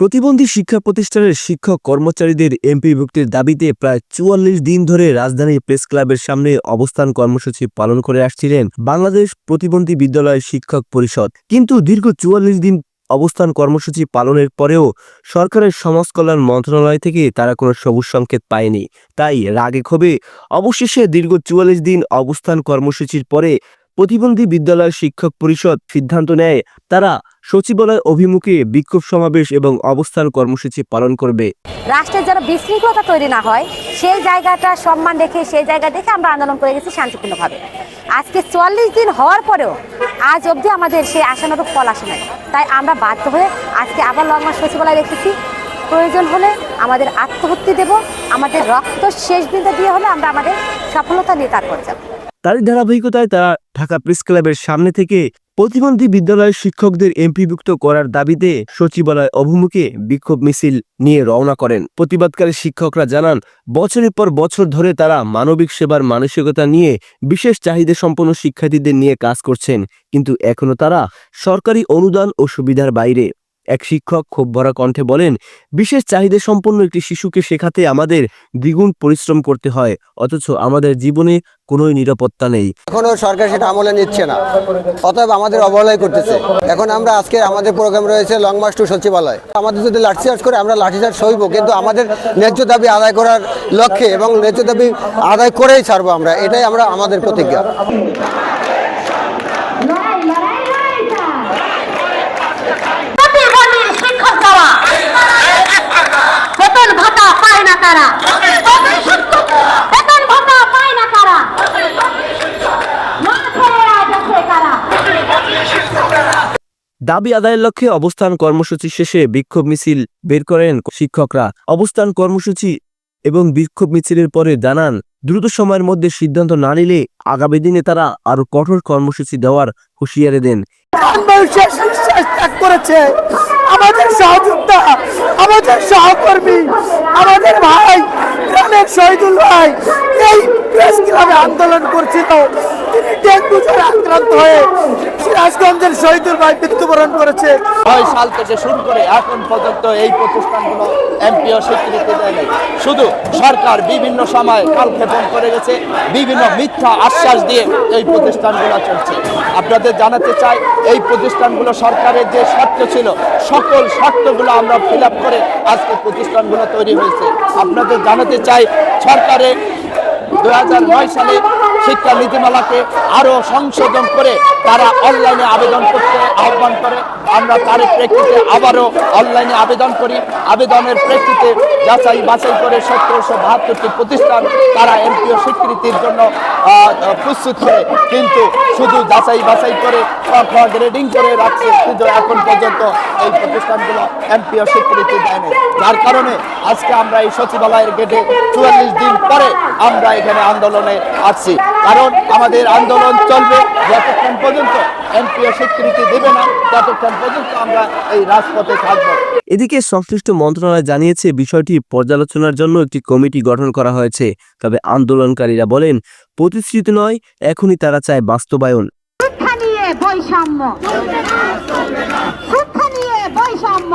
প্রতিবন্ধী শিক্ষা প্রতিষ্ঠানের শিক্ষক কর্মচারীদের এমপিভুক্তির দাবিতে প্রায় চুয়াল্লিশ দিন ধরে রাজধানী প্রেস ক্লাবের সামনে অবস্থান কর্মসূচি পালন করে আসছিলেন বাংলাদেশ প্রতিবন্ধী বিদ্যালয় শিক্ষক পরিষদ। কিন্তু দীর্ঘ চুয়াল্লিশ দিন অবস্থান কর্মসূচি পালনের পরেও সরকারের সমাজ কল্যাণ মন্ত্রণালয় থেকে তারা কোনো সবুজ সংকেত পায়নি। তাই রাগে ক্ষোভে অবশেষে দীর্ঘ চুয়াল্লিশ দিন অবস্থান কর্মসূচির পরে প্রতিবন্ধী বিদ্যালয় শিক্ষক পরিষদ সিদ্ধান্ত নেয়, তারা সচিবালয় অভিমুখে বিক্ষোভ সমাবেশ এবং অবস্থান কর্মসূচি পালন করবে। রাষ্ট্রের যেন বিশৃঙ্খলতা তৈরি না হয়, সেই জায়গাটা সম্মান রেখে, সেই জায়গা দেখে আমরা আন্দোলন করে গেছি শান্তিপূর্ণভাবে। আজকে চুয়াল্লিশ দিন হওয়ার পরেও আজ অবধি আমাদের সেই আশানুরূপ ফল আসে নাই। তাই আমরা বাধ্য হয়ে আজকে আবার লং মার্চ সচিবালয় রেখেছি। প্রয়োজন হলে আমাদের আত্মহত্যা দেব, আমাদের রক্ত শেষ বিন্দু দিয়ে হলে আমরা আমাদের সফলতা নিয়ে তারপর যাব। তারই ধারাবাহিকতায় তারা ঢাকা প্রেস ক্লাবের সামনে থেকে প্রতিবন্ধী বিদ্যালয়ের শিক্ষকদের এমপিভুক্ত করার দাবিতে সচিবালয় অভিমুখে বিক্ষোভ মিছিল নিয়ে রওনা করেন। প্রতিবাদকারী শিক্ষকরা জানান, বছরের পর বছর ধরে তারা মানবিক সেবার মানসিকতা নিয়ে বিশেষ চাহিদা সম্পন্ন শিক্ষার্থীদের নিয়ে কাজ করছেন, কিন্তু এখনও তারা সরকারি অনুদান ও সুবিধার বাইরে এক শিক্ষক ক্ষোভ ভরা কণ্ঠে বলেন, বিশেষ চাহিদা সম্পন্ন একটি শিশুকে শেখাতে আমাদের দ্বিগুণ পরিশ্রম করতে হয়, অথচ আমাদের জীবনে কোনোই নিরাপত্তা নেই। এখনও সরকার সেটা আমলে নিচ্ছে না, অতএব আমাদের অবহেলাই করতেছে। এখন আমরা আজকে আমাদের প্রোগ্রাম রয়েছে লং মার্চ টু সচিবালয়। আমাদের যদি লাঠিচার্জ করে আমরা লাঠিচার্জ সইব, কিন্তু আমাদের ন্যায্য দাবি আদায় করার লক্ষ্যে এবং ন্যায্য দাবি আদায় করেই ছাড়বো আমরা, এটাই আমরা আমাদের প্রতিজ্ঞা লড়াই লড়াই লড়াই প্রতিবন্ধী শিক্ষক দেওয়া বেতন ভাতা পায় না তারা। বেতন ভাতা পায় না দাবি আদায়ের লক্ষ্যে অবস্থান কর্মসূচি শেষে বিক্ষোভ মিছিল বের করেন শিক্ষকরা। অবস্থান কর্মসূচি এবং বিক্ষোভ মিছিলের পরে জানান দ্রুত সময়ের মধ্যে সিদ্ধান্ত না নিলে আগামী দিনে তারা আরও কঠোর কর্মসূচি দেওয়ার হুঁশিয়ারি দেন। করেছে। আমাদের সহযোদ্ধা আমাদের সহকর্মী আমাদের ভাই অনেক শহীদুল ভাই এই প্রেস ক্লাবে আন্দোলন করছিল। আপনাদের জানাতে চাই, এই প্রতিষ্ঠানগুলো সরকারের যে শর্ত ছিল, সকল শর্তগুলো আমরা ফিল করে আজকে প্রতিষ্ঠানগুলো তৈরি হয়েছে। আপনাদের জানাতে চাই, সরকারের দু হাজার নয় সালে শিক্ষা নীতিমালাকে আরও সংশোধন করে তারা অনলাইনে আবেদন করতে আহ্বান করে। আমরা তার প্রেক্ষিতে আবারও অনলাইনে আবেদন করি। আবেদনের প্রেক্ষিতে যাচাই বাছাই করে সতেরোশো বাহাত্তরটি প্রতিষ্ঠান তারা এমপিও স্বীকৃতির জন্য প্রস্তুত হয় কিন্তু শুধু যাচাই বাছাই করে গ্রেডিং করে রাখছে, কিন্তু এখন পর্যন্ত এই প্রতিষ্ঠানগুলো এমপিও স্বীকৃতি দেয় নাই যার কারণে আজকে আমরা এই সচিবালয়ের গেটে চুয়াল্লিশ দিন পরে আমরা এখানে আন্দোলনে আসছি। কারণ আমাদের আন্দোলন চলবে, যতক্ষণ পর্যন্ত এমপিও স্বীকৃতি দেবে না, ততক্ষণ পর্যন্ত আমরা এই রাজপথে থাকব। এদিকে সংশ্লিষ্ট মন্ত্রণালয় জানিয়েছে বিষয়টি পর্যালোচনার জন্য একটি কমিটি গঠন করা হয়েছে। তবে আন্দোলনকারীরা বলেন প্রতিশ্রুতি নয় এখনই তারা চায় বাস্তবায়ন। বৈষম্য। বৈষম্য।